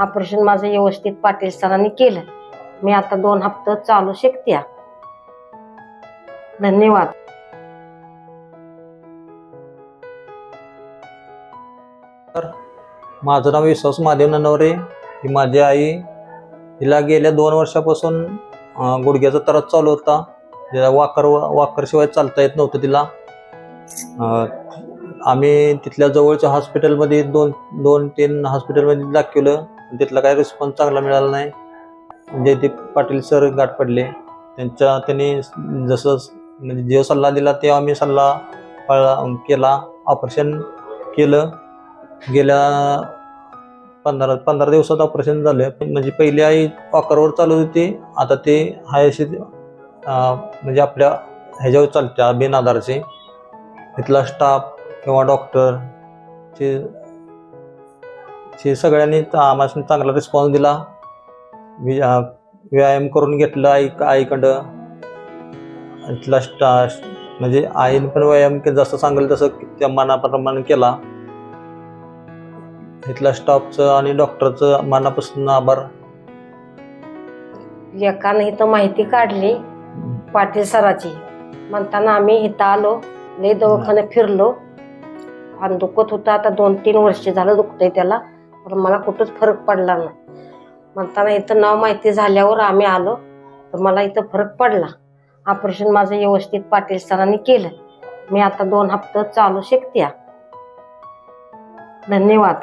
Operation माझं व्यवस्थित पाटील सरांनी केलं. मी आता दोन हप्ते चालू शकते धन्यवाद. माझं नाव विश्वास महादेव ननवरे. ही माझी आई. हिला गेल्या दोन वर्षापासून गुडघ्याचा त्रास चालू होता. तिला वाकर वाकरशिवाय चालता येत नव्हतं तिला. आम्ही तिथल्या जवळच्या हॉस्पिटलमध्ये दोन दोन तीन हॉस्पिटलमध्ये दाखवलं. तिथला काही रिस्पॉन्स चांगला मिळाला नाही. म्हणजे जयदीप पाटील सर गाठ पडले. त्यांच्या त्यांनी जसं म्हणजे जो सल्ला दिला ते आम्ही सल्ला पाळला केला. ऑपरेशन केलं. गेल्या पंधरा पंधरा दिवसात ऑपरेशन झालं. म्हणजे पहिली आई वॉकरवर चालत होती. आता ते हाय अशी म्हणजे आपल्या ह्याच्यावर चालत्या बिन आधारचे इथला स्टाफ किंवा डॉक्टर चे चे सगळ्यांनी आम्हाला चांगला रिस्पॉन्स दिला. व्यायाम करून घेतला आई आईकडं. इथला स्टा म्हणजे आईने पण व्यायाम के- जसं सांगेल तसं त्या मनाप्रमाणे केला. इथल्या स्टाफचं आणि डॉक्टरचं मनापासून आभार. एकानं इथं माहिती काढली पाटील सराची. म्हणताना आम्ही इथं आलो लय दवाखाने फिरलो. आणि दुखत होतं आता दोन तीन वर्ष झालं दुखतंय त्याला. पण मला कुठंच फरक पडला नाही. म्हणताना इथं नाव माहिती झाल्यावर आम्ही आलो तर मला इथं फरक पडला. ऑपरेशन माझं व्यवस्थित पाटील सरांनी केलं. मी आता दोन हप्ते चालू शकते. धन्यवाद.